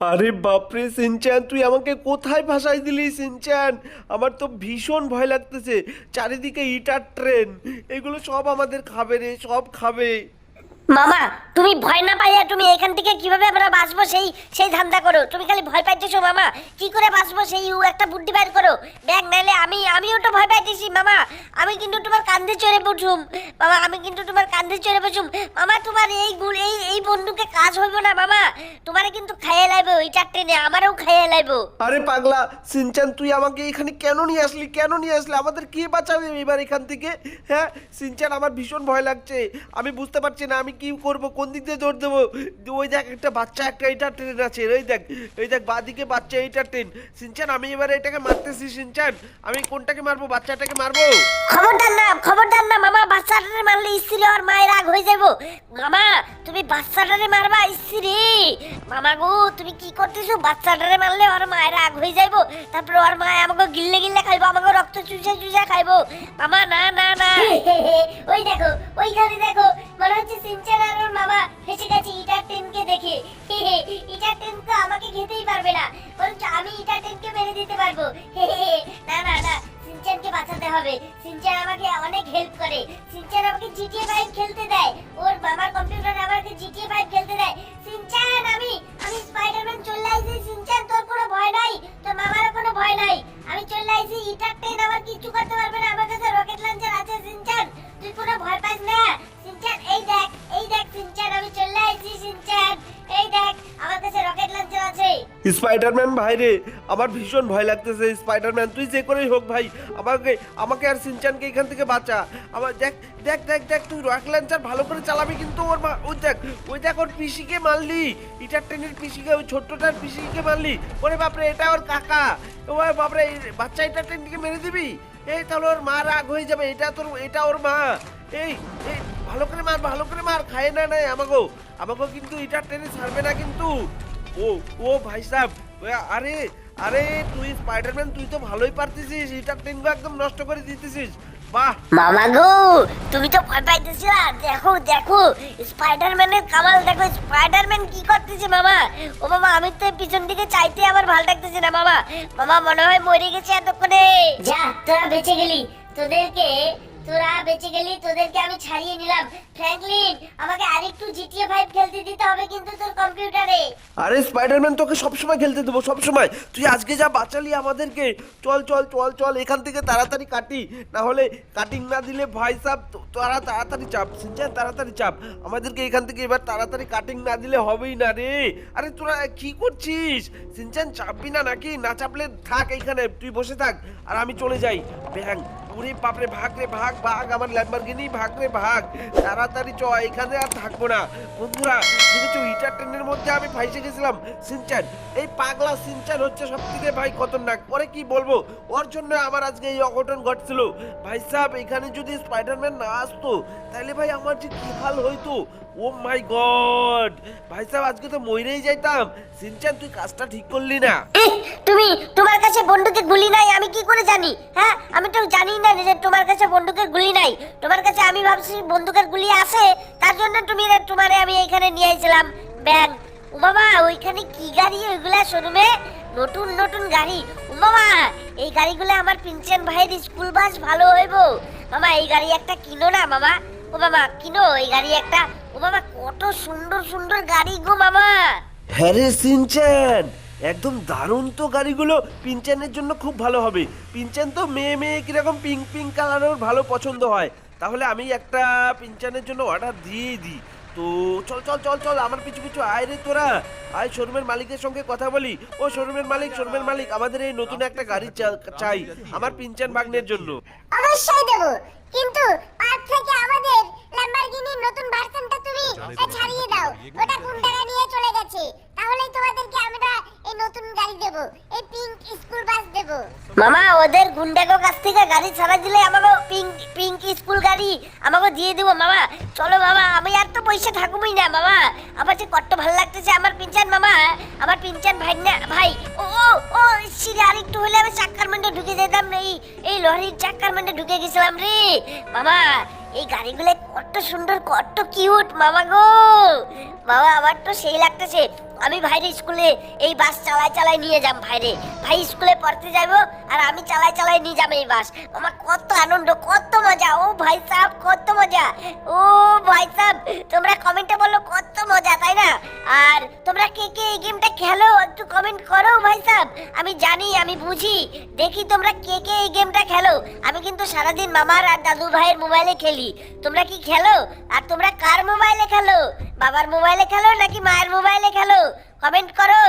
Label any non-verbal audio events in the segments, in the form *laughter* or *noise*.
আরে বাপরে, সিনচ্যান, তুই আমাকে কোথায় ভাসাই দিলি সিনচ্যান? আমার তো ভীষণ ভয় লাগতেছে। চারিদিকে ইটার ট্রেন। এগুলো সব আমাদের খাবে রে, সব খাবে। মামা, তুমি ভয় না পাইয়া তুমি এখান থেকে কীভাবে আমরা বাঁচবো সেই সেই ধান্দা করো। তুমি খালি ভয় পাইতেছো মামা। কি করে বাঁচবো সেই একটা বুদ্ধি বাইর করো? ব্যাগ নাইলে আমি, আমিও তো ভয় পাইতেছি মামা। আমি কিন্তু তোমার কান্ধে চড়ে বসুম। মামা, আমি কিন্তু তোমার কান্ধে চড়ে বসুম। মামা, তোমার এই গুল, এই এই বন্ধুকে কাজ হইব না মামা। তোমারে কিন্তু খাইয়ে লাইবো ওইটা ট্রেনে আমারও খাইয়ে লাইবো। আরে পাগলা, সিনচান, তুই আমাকে এখানে কেন নিয়ে আসলি? কেন নিয়ে আসলি? আমাদের কে বাঁচাবে এবার এখান থেকে? হ্যাঁ সিনচান, আমার ভীষণ ভয় লাগছে। আমি বুঝতে পারছি না, আমি কি করব? কোন দিক দিয়ে দৌড় দেবো? ওই দেখ একটা বাচ্চা একটা এটা ট্রেন আছে। ওই দেখ ওই দেখ বাদিকে বাচ্চা এইটা ট্রেন সিনচান আমি এবারে এটাকে মারতেছি সিনচান। আমি কোনটাকে মারবো? বাচ্চাটাকে মারবো? খবরদার না খবরদার না মামা বাচ্চাটারে মারলে স্ত্রী আর মায়ের রাগ হয়ে যাব। মামা তুমি বাচ্চাটারে মারবা স্ত্রী। মামা গো তুমি কি করতেছো? বাচ্চাটারে মারলে ওর মায়ের রাগ হয়ে যাইবো তারপর ওর মা আমাকে গিল্লে গিল্লে খাইবো আমাকে রক্ত চুষে চুষে খাইবো। মামা না না না। *laughs* ওই দেখো ওইখানে দেখো মনে হচ্ছে সিনচান আর ওর গেছে, ইটার টেনকে দেখে। ইটার টেনকে আমাকে খেতেই পারবে না, বরঞ্চ আমি ইটার টেনকে মেরে দিতে পারব। না না না, সিনচানকে বাঁচাতে হবে। সিনচান আমাকে অনেক হেল্প করে। সিনচান আমাকে জিটিএ ফাইভ খেলতে দেয়। ওর বাবার কম্পিউটার আমাকে জিটিএ ফাইভ খেলতে দেয়। সিনচান, আমি আমি স্পাইডারম্যান চলে আইছি স্পাইডারম্যান ভাই রে, আমার ভীষণ ভয় লাগতেছে। স্পাইডারম্যান, তুই যে করেই হোক ভাই, আমাকে আমাকে আর সিনচানকে এখান থেকে বাঁচা। আমার দেখ দেখ দেখ দেখ, তুই রক লঞ্চার ভালো করে চালাবি কিন্তু ওর মা ওই দেখ ওই দেখ ওর পিসিকে মারলি। ইটার ট্রেনের পিসিকে, ওই ছোট্টটার পিসিকে মারলি। ওরে বাপরে, এটা ওর কাকা। ও বাপরে বাচ্চা ইটার ট্রেনকে মেরে দিবি? এই তাহলে ওর মা রাগ হয়ে যাবে, এটা তোর এটা ওর মা। এই এই, ভালো করে মার, ভালো করে মার, খায় না নাই আমাকেও। আমাকেও কিন্তু ইটার ট্রেনে ছাড়বে না কিন্তু। ও ও ভাই সাহেব আরে আরে তুই স্পাইডারম্যান তুই তো ভালোই পারতেছিস এটা ট্রেনকে একদম নষ্ট করে দিতেছিস। বাহ। মামা গো তুমি তো ভয় পাইতেছিলা দেখো দেখো স্পাইডারম্যানের কামাল দেখো স্পাইডারম্যান কি করতেছে মামা? ও মামা আমি তো পিছন দিকে চাইতে আমার ভালো লাগতেছে না মামা। মামা মনে হয় মরে গেছে এতক্ষণে। যা তোরা বেঁচে গেলি। তোদেরকে তোরা বেঁচে গেলি, তোদেরকে আমি ছাড়িয়ে নিলাম। ফ্র্যাঙ্কলিন, আমাকে আরেকটু জিটিএ 5 খেলতে দিতে হবে কিন্তু তোর কম্পিউটারে। আরে, স্পাইডারম্যান তোকে সবসময় খেলতে দেবো, সবসময়। তুই আজকে যা বাঁচালি আমাদেরকে, চল চল চল চল, এখান থেকে তাড়াতাড়ি কাটি। না হলে কাটিং না দিলে ভাই সাহ তারা তাড়াতাড়ি চাপ, সিনচান, তাড়াতাড়ি চাপ। আমাদেরকে এখান থেকে এবার তাড়াতাড়ি কাটিং না দিলে হবেই না রে। আরে, তোরা কি করছিস? সিনচান, চাপবি না নাকি? না চাপলে থাক এইখানে তুই বসে থাক, আর আমি চলে যাই। ব্যাং উরে বাপরে, ভাগ রে ভাগ ভাগ, আমার ল্যাম্বরগিনি ভাগ রে ভাগ। তাড়াতাড়ি চ, এখানে আর থাকব না। বন্ধুরা দেখেছ ইটার ট্রেনের মধ্যে আমি ফাইসে গেছিলাম সিনচান এই পাগলা সিনচান হচ্ছে সব থেকে ভাই খতরনাক। ওরে কি বলব? ওর জন্য আমার আজকে এই অঘটন ঘটছিল। ভাই সাহেব, এখানে যদি স্পাইডারম্যান না আসতো, তাহলে ভাই আমার যে কি হাল হইতো? Oh my god! ভাই সাহেব, আজকে তো মরেই যাইতাম। সিনচান তুই কাজটা ঠিক করলি না। তুমি তোমার কাছে বন্দুকের গুলি নাই, আমি কি করে জানি? হ্যাঁ আমি তো জানি না যে তোমার কাছে বন্দুকের গুলি নাই। তোমার কাছে আমি ভাবছি বন্দুকের গুলি আছে, তার জন্য তুমি তোমারে আমি এখানে নিয়ে আইছিলাম। ও বাবা, ওইখানে কি গাড়ি? ওইগুলা শোরুমে নতুন নতুন গাড়ি। বাবা, এই গাড়িগুলো আমার পিনচেন ভাইয়ের স্কুল বাস ভালো হইব। মামা এই গাড়ি একটা কিনো না মামা ও বাবা, কিনো? এই গাড়ি একটা ও বাবা, কত সুন্দর সুন্দর গাড়ি গো মামা হ্যাঁ রে সিনচ্যান। একদম দারুণ তো গাড়িগুলো পিনচ্যানের জন্য খুব ভালো হবে। পিনচ্যান তো মেয়ে মেয়ে কীরকম পিঙ্ক পিঙ্ক কালারের ভালো পছন্দ হয়। তাহলে আমি একটা পিনচ্যানের জন্য অর্ডার দিয়েই দিই। তো চল চল চল চল, আমার পিছু পিছু আয় রে তোরা। আয় শোরুমের মালিকের সঙ্গে কথা বলি। ও শোরুমের মালিক শোরুমের মালিক, আমাদের এই নতুন একটা গাড়ি চাই। আমার পিনচ্যান বাগনের জন্য। অবশ্যই দেব কিন্তু পার্ক থেকে আমাদের ল্যাম্বরগিনির নতুন ভার্সনটা তুমি আহ, ছাড়িয়ে দাও ওটা গুন্ডারা নিয়ে চলে গেছে তাহলেই তোমাদেরকে আমরা এই নতুন গাড়ি দেব এই পিঙ্ক স্কুল বাস দেব মামা গুন্ডাগো কাছ থেকে গাড়ি ছাড়া দিলে আমাকে পিঙ্ক পিঙ্ক স্কুল গাড়ি আমাকে দিয়ে দেবো, মামা। চলো, মামা, আমি আর তো পয়সা থাকুমই না, মামা। আমার যে কত ভালো লাগতেছে, আমার পিনচান, মামা। আমার পিনচান ভাই না ভাই ও ও সিরে আরেকটু হলে আমি চাক্কার মধ্যে ঢুকে যেতাম এই এই লরির চাক্কার মধ্যে ঢুকে গেছিলাম রে। মামা এই গাড়িগুলো কত সুন্দর, কত কিউট মামা গো। বাবা, আমার তো সেই লাগতেছে। আমি ভাইরে স্কুলে এই বাস চালাই চালাই নিয়ে যাম ভাইরে। ভাই স্কুলে পড়তে যাব আর আমি চালাই চালাই নিয়ে যাব এই বাস। আমার কত আনন্দ, কত মজা। ও ভাই সাহেব, কত মজা। ও ভাই সাহেব, তোমরা কমেন্টে বলো কত মজা, তাই না? আর তোমরা কে কে এই গেমটা খেলো একটু কমেন্ট করো ভাই সাহেব আমি জানি, আমি বুঝি। দেখি তোমরা কে কে এই গেমটা খেলো। আমি কিন্তু সারাদিন মামার আর দাদু ভাইয়ের মোবাইলে খেলি। তোমরা কি খেলো? আর তোমরা কার মোবাইলে খেলো? বাবার মোবাইলে খেলো নাকি মায়ের মোবাইলে খেলো? কমেন্ট করো।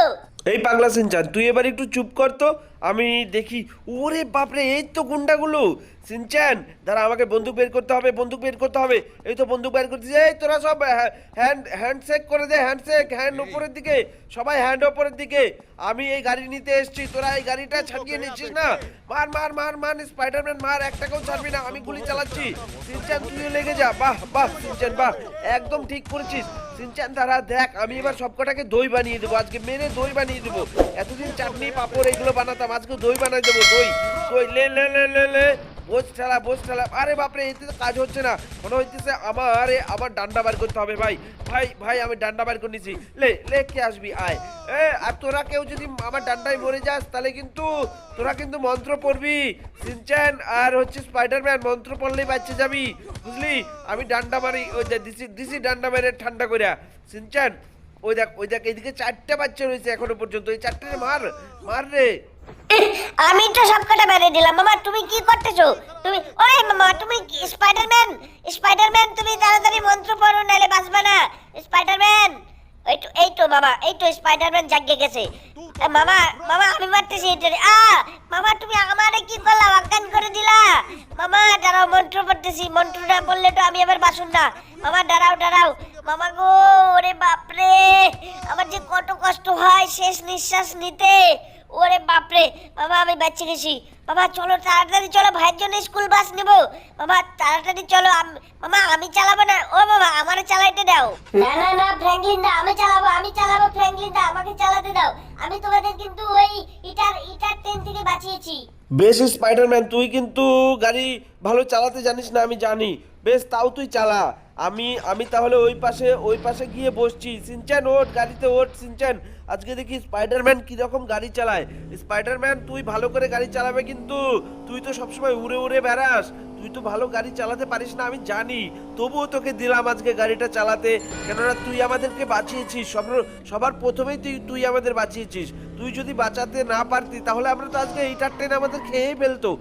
এই পাগলা সিনচান তুই এবার একটু চুপ কর তো। আমি দেখি, ওরে বাপরে, এই তো গুন্ডাগুলো। সিনচান দাঁড়া আমাকে বন্দুক বের করতে হবে বন্দুক বের করতে হবে। এই তো বন্দুক বের করতেছি। এই তোরা সব হ্যান্ড হ্যান্ডশেক করে দে হ্যান্ডশেক হ্যান্ড উপরের দিকে। সবাই হ্যান্ড উপরের দিকে। আমি এই গাড়ি নিতে এসেছি তোরা এই গাড়িটা ছাড়িয়ে নিচ্ছিস না? মার মার মার মার স্পাইডারম্যান মার একটাকেও ছাড়বি না। আমি গুলি চালাচ্ছি। সিনচান তুইও লেগে যা। বাহ বাহ সিনচান বাহ। একদম ঠিক করেছিস। সিনচান তারা দেখ আমি এবার সবকটাকে দই বানিয়ে দেবো। আজকে মেরে দই বানিয়ে দেবো। এতদিন চাটনি পাঁপড় এগুলো বানাতাম। আজকে দই বানিয়ে দেবো দই। দই লে লে লে লে। বোঝ ঠেলা বোঝ ঠেলা। আরে বাপরে এতে তো কাজ হচ্ছে না। মনে হইতেছে আমার এ, আমার ডান্ডা বার করতে হবে ভাই। ভাই ভাই আমি ডান্ডা বার করে নিছি। লে লে কে আসবি? আয়। এ আর তোরা কেউ যদি আমার ডান্ডায় মরে যাস তাহলে কিন্তু তোরা কিন্তু মন্ত্র পড়বি। সিনচ্যান আর হচ্ছে স্পাইডারম্যান মন্ত্র পড়লেই বাচ্চা যাবি। বুঝলি? আমি ডান্ডা মারি ওই দেখ দিছি দিছি ডান্ডা মেরে ঠান্ডা কইরা। সিনচ্যান ওই দেখ ওই দেখ এইদিকে চারটে বাচ্চা রয়েছে এখনও পর্যন্ত। এই চারটে মার মার রে। *laughs* আমি তো সব কটা মেরে দিলাম। মামা, তুমি কি করতেছো? তুমি ওই মামা, তুমি স্পাইডারম্যান স্পাইডারম্যান তুমি তাড়াতাড়ি মন্ত্র পড়ো, নাহলে বাঁচবে না। স্পাইডারম্যান এই তো এই তো মামা, এই তো স্পাইডারম্যান জাগিয়ে গেছে। মামা মামা, আমি মারতেছি এটারে আ, মামা, তুমি আমারে কি করলা? অজ্ঞান করে দিলা। মামা, দাঁড়াও, মন্ত্র পড়তেছি। মন্ত্রটা বললে তো আমি আবার বাসুন না। মামা, দাঁড়াও দাঁড়াও। মামা গো, ওরে বাপরে! আমার যে কত কষ্ট হয়, শেষ নিঃশ্বাস নিতে। ওরে বাপরে বাবা আমি বাচ্চা গেছি। বাবা চলো তাড়াতাড়ি চলো ভাইয়ের জন্য স্কুল বাস নেব। বাবা তাড়াতাড়ি চলো আম- মামা আমি চালাবো না। ও বাবা আমারে চালাইতে দাও। না না না ফ্র্যাঙ্কলিন দা আমি চালাবো আমি চালাবো ফ্র্যাঙ্কলিন দা আমাকে চালাতে দাও। আমি তোমাদের কিন্তু ওই ইটার ইটার ট্রেন থেকে বাঁচিয়েছি। বেশ স্পাইডারম্যান তুই কিন্তু গাড়ি ভালো চালাতে জানিস না আমি জানি। বেশ তাও তুই চালা। আমি আমি তাহলে ওই পাশে ওই পাশে গিয়ে বসছি। সিনচ্যান, ওঠ, গাড়িতে ওঠ, সিনচ্যান। আজকে দেখি স্পাইডারম্যান কীরকম গাড়ি চালায়। স্পাইডারম্যান তুই ভালো করে গাড়ি চালাবে কিন্তু, তুই তো সবসময় উড়ে উড়ে বেড়াস। তুই তো ভালো গাড়ি চালাতে পারিস না, আমি জানি। তবুও তোকে দিলাম আজকে গাড়িটা চালাতে। কেননা তুই আমাদেরকে বাঁচিয়েছিস। সব সবার প্রথমেই তুই তুই আমাদের বাঁচিয়েছিস। তুই যদি বাঁচাতে না পারতি, তাহলে আমরা তো আজকে এইটার ট্রেন আমাদের খেয়েই ফেলতো।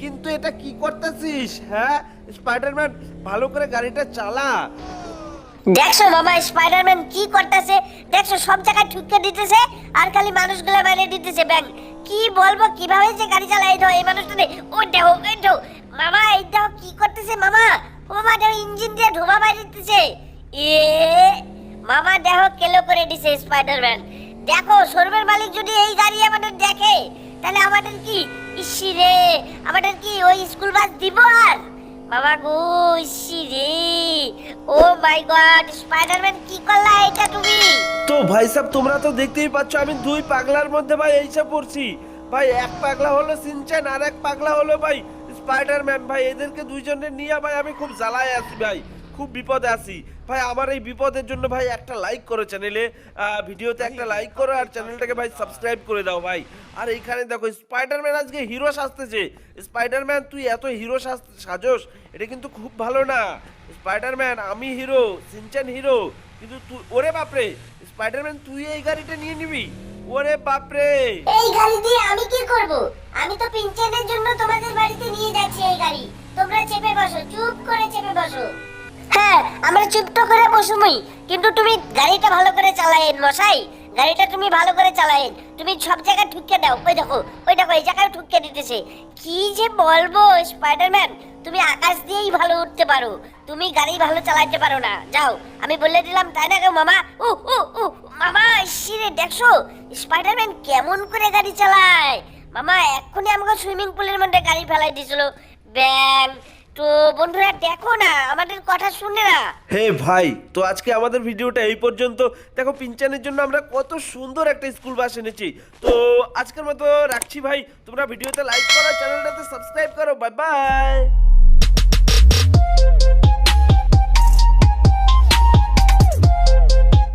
কিন্তু এটা কি করতেছিস হ্যাঁ? স্পাইডারম্যান ভালো করে গাড়িটা চালা। দেখছ মামা স্পাইডারম্যান কি করতেছে? দেখছ, সব জায়গায় ঠুকে দিতেছে, আর খালি মানুষগুলো মেরে দিতেছে। ব্যাং, কি বলব, কীভাবে যে গাড়ি এই ধো এই মানুষটা ও দেখো, এই দেখো মামা, এই দেখো কি করতেছে মামা? ও মামা দেখো, ইঞ্জিন দিয়ে ধোঁয়া বাইরে দিতেছে এ, মামা, দেখো, কেলো করে দিছে স্পাইডারম্যান দেখো, শোরুমের মালিক যদি এই গাড়ি আমাদের দেখে, তাহলে আমাদের কি ইসি রে, আমাদের কি ওই স্কুল বাস দিব আর? বাবা গো, ইসি রে। ও মাই গড, স্পাইডারম্যান কি করলা এটা তুমি? তো ভাই সাহেব তোমরা তো দেখতেই পাচ্ছ, আমি দুই পাগলার মধ্যে ভাই এইসব পড়ছি। ভাই, এক পাগলা হলো সিনচ্যান আর এক পাগলা হলো ভাই স্পাইডারম্যান। ভাই, এদেরকে দুইজনের নিয়ে ভাই, আমি খুব জ্বালায় আছি ভাই। খুব বিপদে আছি। ভাই, আমার এই বিপদের জন্য ভাই একটা লাইক করো চ্যানেলে ভিডিওতে একটা লাইক করো আর চ্যানেলটাকে ভাই সাবস্ক্রাইব করে দাও ভাই। আর এইখানে দেখো স্পাইডারম্যান আজকে হিরো সাজতেছে। স্পাইডারম্যান তুই এত হিরো সাজোস, এটা কিন্তু খুব ভালো না। স্পাইডারম্যান আমি হিরো সিনচ্যান হিরো কিন্তু তুই ওরে বাপরে স্পাইডারম্যান তুই এই গাড়িটা নিয়ে নিবি? ওরে বাপরে! এই গাড়ি দিয়ে আমি কি করব? আমি তো পিনচেনের জন্য তোমাদের বাড়িতে নিয়ে যাচ্ছি এই গাড়ি। তোমরা চেপে বসো, চুপ করে চেপে বসো। হ্যাঁ আমরা চুপ তো করে বসুমই। কিন্তু তুমি গাড়িটা ভালো করে চালায়েন, মশাই। গাড়িটা তুমি ভালো করে চালায়েন। তুমি সব জায়গায় ঠুকে দাও। ওই দেখো ওই দেখো, এই জায়গায় ঠুকে দিতেছে। কি যে বলব স্পাইডারম্যান তুমি আকাশ দিয়েই ভালো উঠতে পারো। তুমি গাড়ি ভালো চালাতে পারো না। যাও, আমি বলে দিলাম, তাই না গো মামা? উ উ উ মামা ইসিরে দেখছ? স্পাইডারম্যান কেমন করে গাড়ি চালায়? মামা, এক্ষুনি আমাকে সুইমিং পুলের মধ্যে গাড়ি ফেলাই দিছিল ব্যাং তো বন্ধুরা, দেখো না, আমাদের কথা শুনে না। হে ভাই, তো আজকে আমাদের ভিডিওটা এই পর্যন্ত। দেখো পিঞ্চানের জন্য আমরা কত সুন্দর একটা স্কুল বাস এনেছি। তো আজকের মতো রাখছি ভাই। তোমরা ভিডিওতে লাইক করো, চ্যানেলটাতে সাবস্ক্রাইব করো। Bye bye